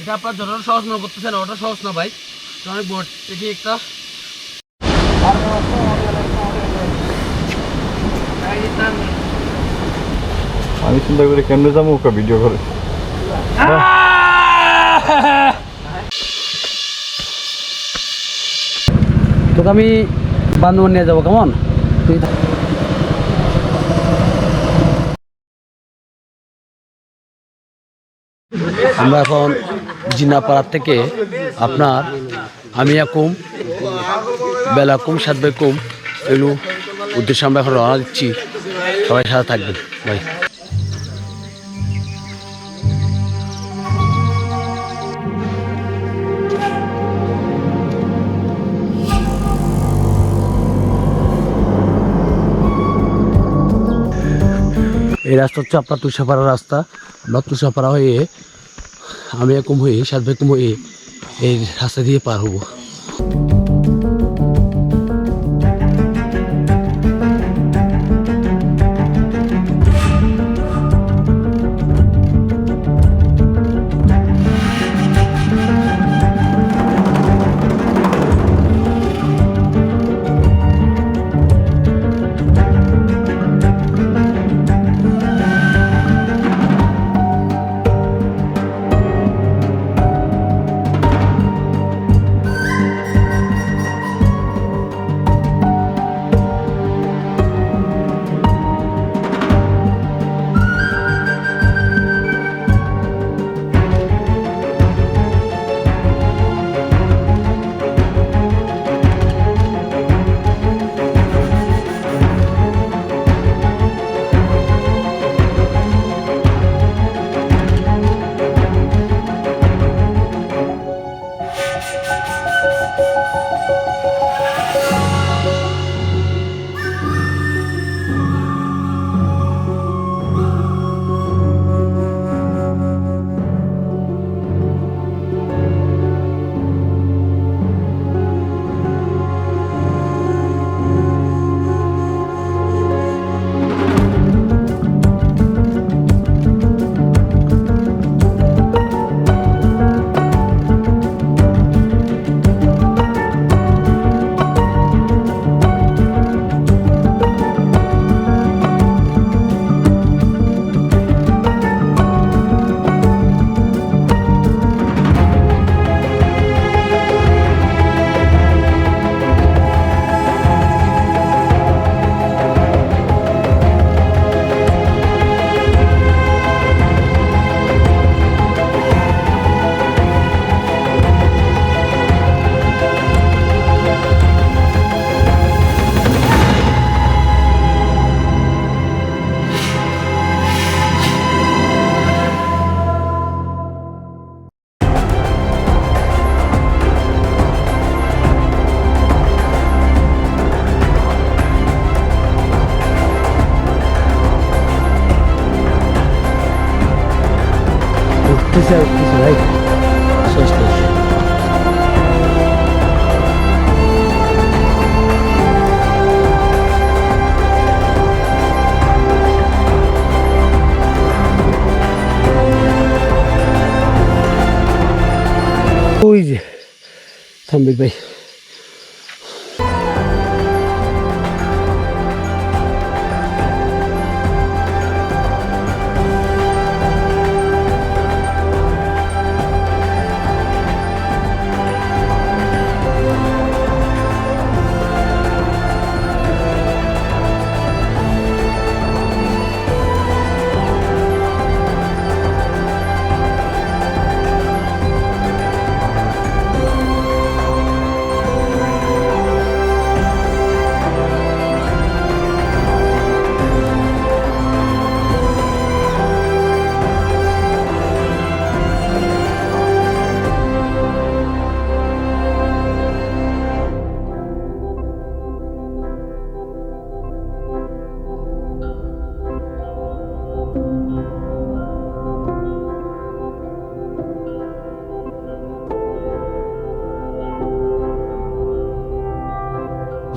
এটা আপনার যতটা সহজ মনে করতেছেন ওটা সহজ না ভাই। এটা অনেক বড় এটি একটা আমি চিন্তা করি কেমনে যাব ওকে ভিডিও করে। তোকে আমি বান্ধবন নিয়ে যাব কেমন? তুই আমরা এখন জিনাপাড়া থেকে আপনার আমি কুম, বেলা কুম সাত বাই কুম এগুলো উদ্দেশ্যে আমরা এখন রওনা দিচ্ছি। সবাই সাথে থাকবেন। ভাই এই রাস্তা হচ্ছে আপনার তুষাপাড়া রাস্তা। আমরা তুষাপাড়া হয়ে আমি একম হয়ে সাত হয়ে এই রাস্তা দিয়ে পার হব। উঠতেছে উঠতেছে ভাই শেষ শেষ ওই যে থামবিক ভাই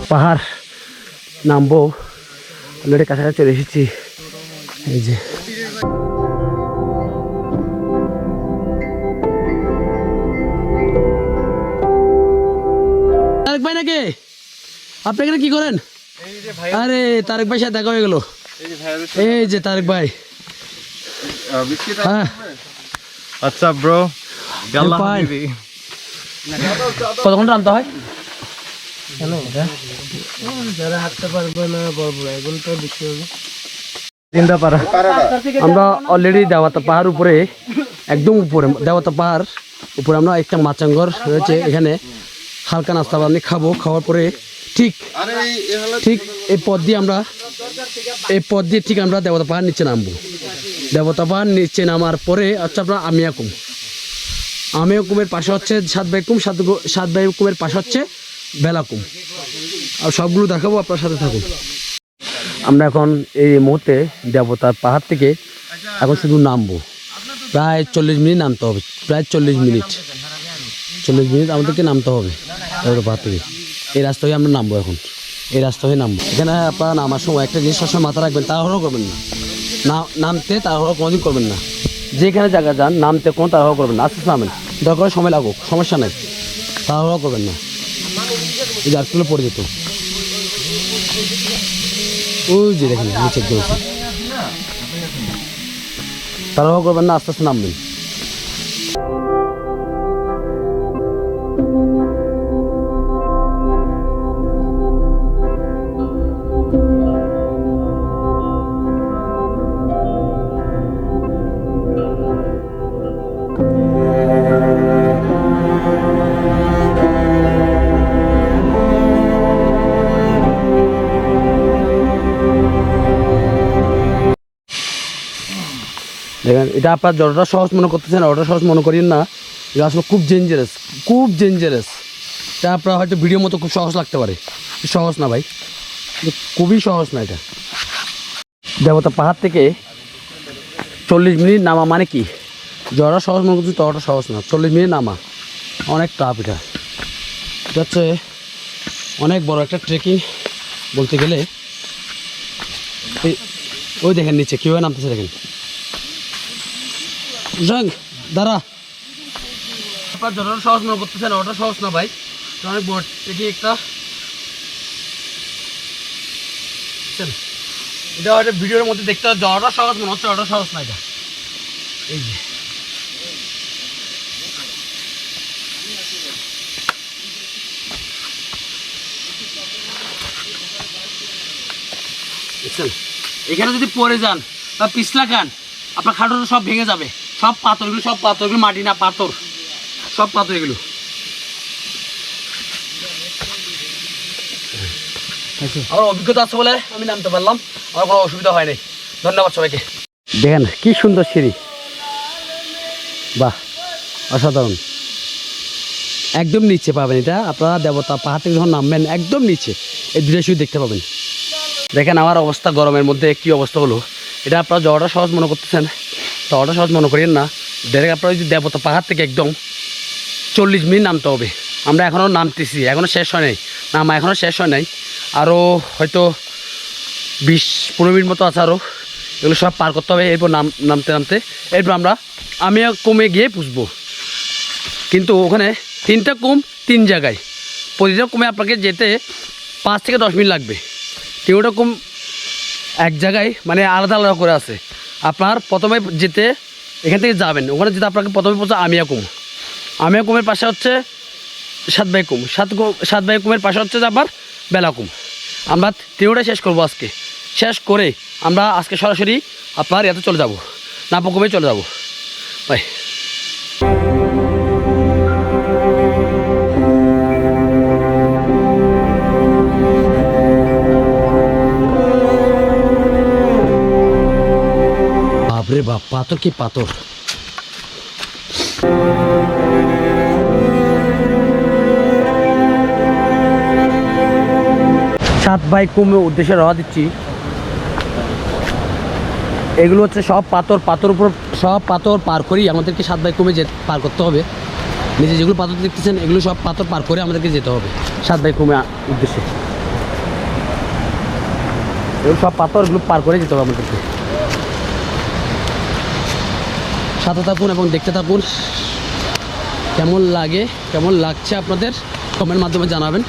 পাহাড় নামবো। অলরেডি কাছাকাছি চলে এসেছি। এই যে। তারেক ভাই নাকি? আপনি এখানে কি করেন? আরে তারেক ভাই সাথে দেখা হয়ে গেল। এই যে তারেক ভাই। হ্যাঁ। আচ্ছা ব্রো কত ঘণ্টা আনতে হয়? যারা হাঁটতে পারবে না বড় বড় এগুলো বেশি হবে। আমরা অলরেডি দেওয়াতা পাহাড় উপরে একদম উপরে দেওয়াতা পাহাড় উপরে আমরা একটা মাচাঙ্গর রয়েছে এখানে হালকা নাস্তা পানি খাব খাওয়ার পরে ঠিক ঠিক এই পথ দিয়ে আমরা এই পথ দিয়ে ঠিক আমরা দেবতা পাহাড় নিচে নামবো। দেবতা পাহাড় নিচে নামার পরে হচ্ছে আপনার আমিয়াকুম আমিয়াকুমের পাশে হচ্ছে সাত বাইকুম সাত সাত বাইকুমের পাশে হচ্ছে বেলাকুম। আর সবগুলো দেখাবো আপনার সাথে থাকুন। আমরা এখন এই মুহূর্তে দেবতার পাহাড় থেকে এখন শুধু নামবো। প্রায় চল্লিশ মিনিট নামতে হবে প্রায় চল্লিশ মিনিট। চল্লিশ মিনিট আমাদেরকে নামতে হবে দেবতার পাহাড় থেকে। এই রাস্তা হয়ে আমরা নামবো এখন। এই রাস্তা হয়ে নামবো। এখানে আপনারা নামার সময় একটা জিনিস সবসময় মাথা রাখবেন তাড়াহুড়ো করবেন না। নামতে তাড়াহুড়ো কোনোদিন করবেন না। যেখানে জায়গা যান নামতে কোনো তাড়াহুড়ো করবেন না। আস্তে আস্তে নামেন। দরকার সময় লাগুক সমস্যা নেই। তাড়াহুড়ো করবেন না। এই গাছগুলো পড়ে যেত। ওই যে দেখেন নিচে গেছে তারাও করবেন না, আস্তে আস্তে নামবেন। এটা আপনার যতটা সহজ মনে করতেছেন, অতটা সহজ মনে করেন না। এটা আসলে খুব ডেঞ্জারাস খুব ডেঞ্জারাস এটা আপনার হয়তো ভিডিও মতো খুব সহজ লাগতে পারে। সহজ না ভাই। খুবই সহজ না এটা। দেবতা পাহাড় থেকে চল্লিশ মিনিট নামা মানে কি? যতটা সহজ মনে করছি ততটা সহজ না। চল্লিশ মিনিট নামা। অনেক টাফ এটা। এটা হচ্ছে অনেক বড় একটা ট্রেকিং বলতে গেলে। ওই দেখেন নিচে, কীভাবে নামতেছে দেখেন। রং দাঁড়া। সহজ সহজ ভাই। এটা একটা এটা ভিডিওর মধ্যে দেখতে সহজ সহজ এটা। এখানে যদি পড়ে যান, বা পিছলা খান, আপনার খাটোটা সব ভেঙে যাবে। সব পাথরগুলো সব পাথরগুলো মাটি না, পাথর। সব পাথর এগুলো। আমার অভিজ্ঞতা আছে বলে আমি নামতে পারলাম আমার কোনো অসুবিধা হয় নাই। ধন্যবাদ সবাইকে। দেখেন, কি সুন্দর সিঁড়ি। বাহ, অসাধারণ। একদম নিচে পাবেন এটা। আপনারা দেবতা পাহাড় থেকে যখন নামবেন, একদম নিচে। এই দূরে শুয়ে দেখতে পাবেন। দেখেন আমার অবস্থা গরমের মধ্যে, কি অবস্থা হলো। এটা আপনারা যাওয়াটা সহজ মনে করতেছেন। যাওয়াটা সহজ মনে করেন না। ডাইরেক্ট আপনারা যদি দেবতা পাহাড় থেকে একদম চল্লিশ মিনিট নামতে হবে। আমরা এখনও নামতেছি এখনও শেষ হয় নাই। নামা এখনও শেষ হয় নাই। আরও হয়তো বিশ পনেরো মিনিট মতো আছে আরও এগুলো সব পার করতে হবে, এরপর নাম, নামতে নামতে। এরপর আমরা, আমি কমে গিয়ে পুষবো। কিন্তু ওখানে তিনটা কুম তিন জায়গায়। প্রতিটা কুমে আপনাকে যেতে পাঁচ থেকে দশ মিনিট লাগবে। তিনটা কুম এক জায়গায় মানে আলাদা আলাদা করে আছে। আপনার প্রথমে যেতে এখান থেকে যাবেন। ওখানে যেতে আপনাকে প্রথমে পড়ছে আমিয়া কুম। আমিয়া কুমের পাশে হচ্ছে সাত বাই কুম। সাত সাত বাই কুমের পাশে হচ্ছে যে আপনার বেলাকুম আমরা তিনটাই শেষ করব আজকে। শেষ করে আমরা আজকে সরাসরি আপনার ইয়াতে চলে যাব। নাপকুমে চলে যাব। বাই পাথর কি পাথর? সাত বাই কমে উদ্দেশ্যে রওয়া দিচ্ছি। এগুলো হচ্ছে সব পাথর পাথর উপর সব পাথর পার করেই আমাদেরকে সাত বাই কমে যে পার করতে হবে। নিজে যেগুলো পাথর দেখতেছেন, এগুলো সব পাথর পার করে আমাদেরকে যেতে হবে, সাত বাই কমে উদ্দেশ্যে। এগুলো সব পাথর এগুলো পার করে যেতে হবে আমাদেরকে। সাথে থাকুন এবং দেখতে থাকুন। কেমন লাগে, কেমন লাগছে আপনাদের? কমেন্ট মাধ্যমে জানাবেন।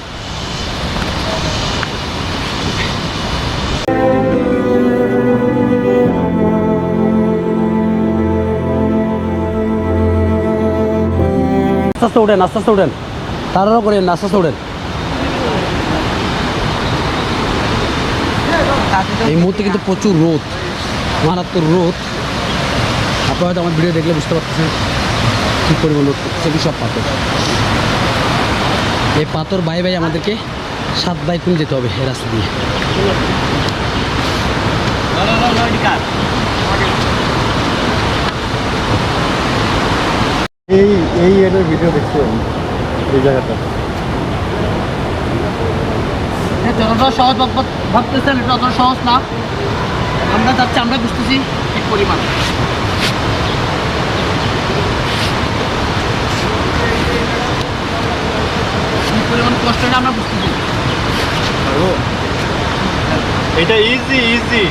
আস্তে আস্তে উঠেন, আস্তে আস্তে উঠেন। তারাও করেন, আস্তে আস্তে উঠেন। এই মুহূর্তে কিন্তু প্রচুর রোদ, মারাত্মক রোদ। আপনারা হয়তো আমার ভিডিও দেখলে বুঝতে পারতেছেন কী পরিমাণ রোদ সেগুলো সব পাথর। এই পাথর বাই বাই আমাদেরকে সাত বাইকুন যেতে হবে এই রাস্তা দিয়ে। এই এই এটার ভিডিও দেখছি এই জায়গাটা। যতটা সহজ ভাব- ভাবতেছেন এটা অতটা সহজ না। আমরা যাচ্ছি আমরা বুঝতেছি ঠিক পরিমাণ। পরিমাণ কষ্টটা আমরা বুঝতেছি এটা ইজি ইজি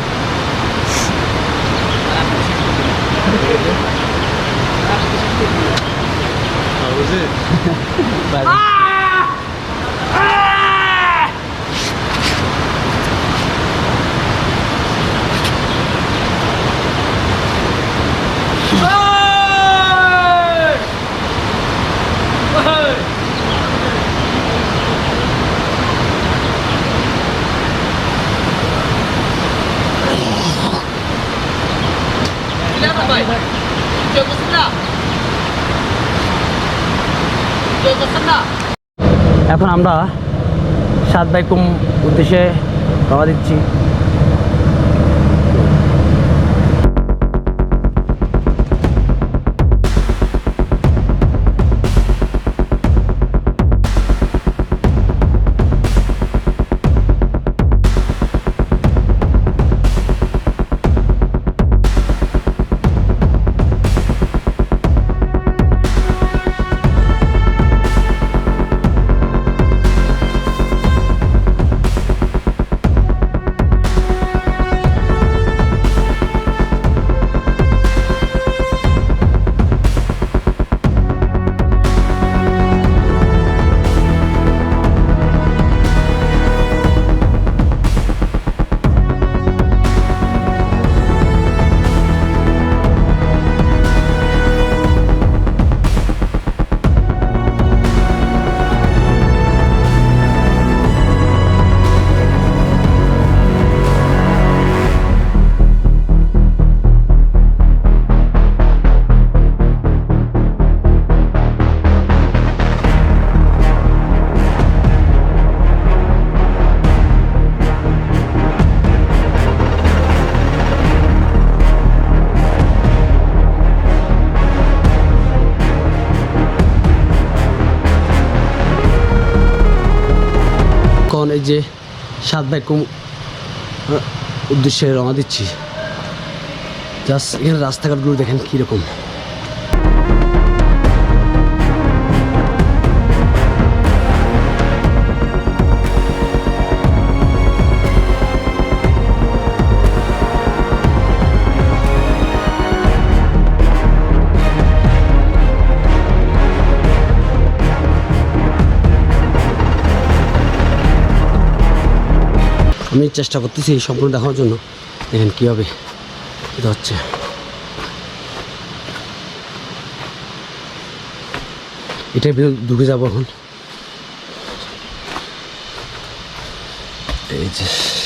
বুঝি এখন আমরা সাত বাইকুম উদ্দেশ্যে রওনা দিচ্ছি। সাত ভাই কম উদ্দেশ্যে রওনা দিচ্ছি। জাস্ট এখানে রাস্তাঘাটগুলো দেখেন কীরকম। আমি চেষ্টা করতেছি এই সম্পূর্ণ দেখার জন্য। দেখেন কীভাবে এটা হচ্ছে। এটা ঢুকে যাব এখন। এই যে।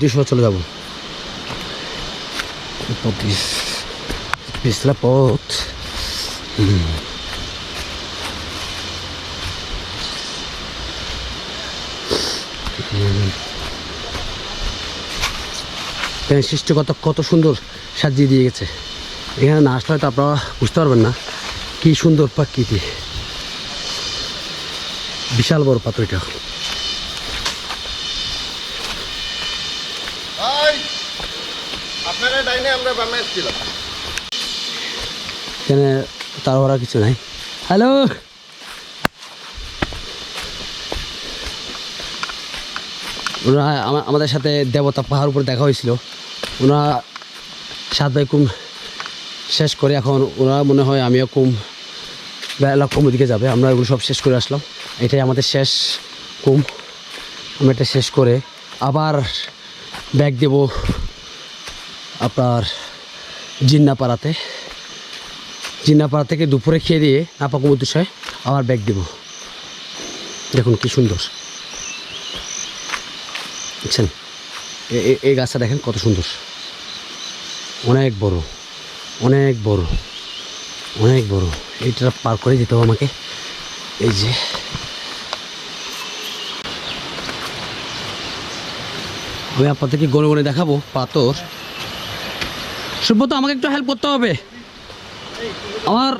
দিয়ে চলে যাব। দিয়ে পিছলা পথ। সৃষ্টিকর্তা কত সুন্দর সাজিয়ে দিয়ে গেছে। এখানে না আসলে হয়তো আপনারা বুঝতে পারবেন না কি সুন্দর প্রকৃতি। বিশাল বড় পাথর এটা আপনারা ডাইনে আমরা বামে এসেছিলাম এখানে তাড়াহুড়া কিছু নাই? হ্যালো ওরা আমাদের সাথে দেবতা পাহাড় উপরে দেখা হয়েছিল। ওনারা সাত বাইকুম শেষ করে এখন ওরা মনে হয় আমিও কম বেলা কম দিকে যাবে। আমরা এগুলো সব শেষ করে আসলাম। এটাই আমাদের শেষ কুম। আমরা এটা শেষ করে আবার ব্যাগ দেব আপনার জিন্নাপাড়াতে। জিন্নাপাড়া থেকে দুপুরে খেয়ে দিয়ে নাপাকুম উদ্দেশ্যে আবার ব্যাগ দেব। দেখুন কি সুন্দর। এ- এই গাছটা দেখেন কত সুন্দর। অনেক বড় অনেক বড় অনেক বড়। এইটা পার করে যেতে হবে আমাকে। এই যে। আমি আপনাদেরকে গনে গনে দেখাবো পাথর। সুব্রত আমাকে একটু হেল্প করতে হবে। আমার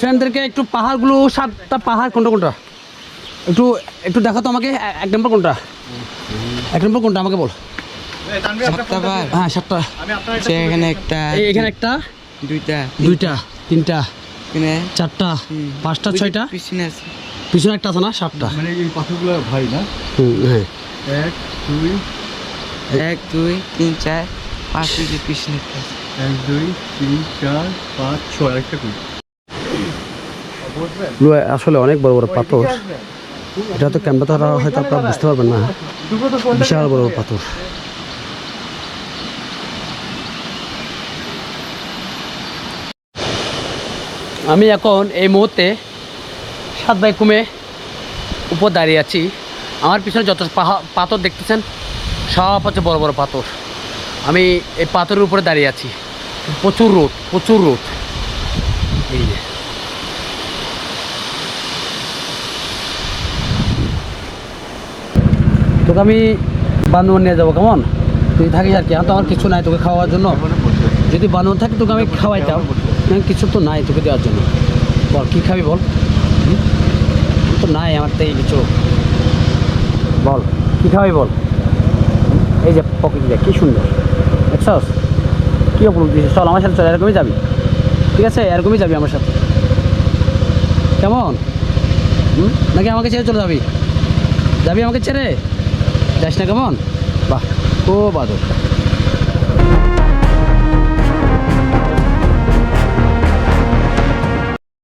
ফ্রেন্ডদেরকে একটু পাহাড়গুলো সাতটা পাহাড় কোনটা কোনটা? একটু একটু দেখো তো আমাকে এক নম্বর কোনটা? এক নম্বর কোনটা আমাকে বল। সাতটা হ্যাঁ সাতটা। এখানে একটা এখানে একটা দুইটা দুইটা তিনটা চারটা পাঁচটা ছয়টা। পিছনে আছে। পিছনে একটা আছে না সাতটা? মানে এই ভাই না? হ্যাঁ। এক দুই এক দুই তিন চার পাঁচ পিছনে একটা আছে। এক, দুই, তিন, চার, পাঁচ, ছয়, আরেকটা কই আসলে অনেক বড় বড় পাথর। এটা তো ক্যামেরা তো হয়তো আপনারা বুঝতে পারবেন না। বিশাল বড় পাথর। আমি এখন এই মুহূর্তে সাত বাই কুমে উপর দাঁড়িয়ে আছি। আমার পিছনে যত পাথর দেখতেছেন, সব হচ্ছে বড় বড় পাথর। আমি এই পাথরের উপরে দাঁড়িয়ে আছি। প্রচুর রোদ প্রচুর রোদ। এই যে। তোকে আমি বান্ধবন নিয়ে যাব, কেমন? তুই থাকিস আর কি, আর তো আমার কিছু নাই তোকে খাওয়ার জন্য। যদি বান্ধবন থাকে তোকে আমি খাওয়াইতাম কিছু তো নাই তোকে দেওয়ার জন্য। বল, কী খাবি বল? তো নাই আমার থেকে কিছু। বল, কী খাওয়াবি বল? এই যে পকেট দেখ কী সুন্দর। দেখছস? কী অপরূপ দিয়েছিস চল আমার সাথে চল, এরকমই যাবি। ঠিক আছে? এরকমই যাবি আমার সাথে। কেমন? নাকি আমাকে ছেড়ে চলে যাবি? যাবি আমাকে ছেড়ে? যাস না কেমন? বাহ, খুব আদর।